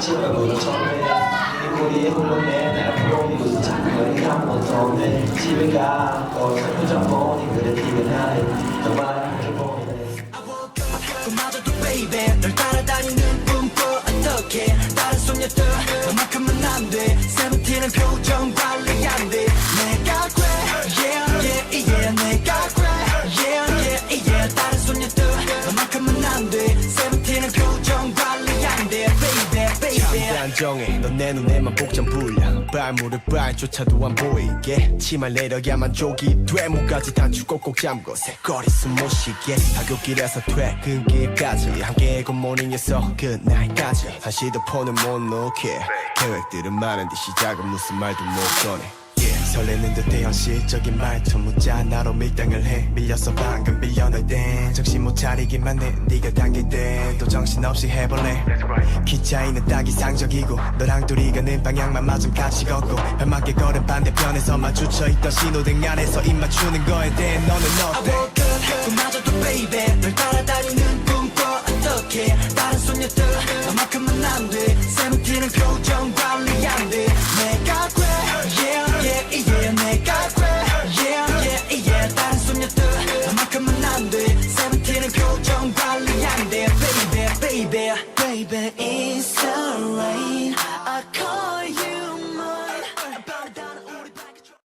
집에 처음에 우리 홀로내 날 보니 집에 그래 티가 나네 정말 그마저도 baby. 널 따라다니는 꿈꿔 어떡해 다른 소녀들 너만큼은 안돼. 세븐틴은 표정 관리 안돼 정해. 넌 내 눈에만 복장 불려 발물을 발조차도 안 보이게. 치마를 내려야만 족이 돼 목까지 단추 꼭꼭 잠궈 새거리 숨못 쉬게. 하굣길에서 퇴근길까지. 함께 굿모닝에서 끝나잇까지. 한시도 폰을 못 놓게. 계획들은 많은데 시작은 무슨 말도 못 꺼내 설레는 듯해 현실적인 말투 묻자 나로 밀당을 해. 밀려서 방금 빌려낼 땐 정신 못 차리기만 해. 네가 당길 때또 정신없이 해볼래. 기차이는 딱 이상적이고 너랑 둘이 가는 방향만 맞음 같이 걷고 밤맞게 걸은 반대편에서 마주쳐 있던 신호등 안에서 입 맞추는 거에 대해 너는 어때? I woke up 그마저도 baby. 널 따라다니는 꿈꿔 어떻게? 다른 소녀들 너만큼은 안돼. 세븐틴은 평 baby, it's alright. I call you.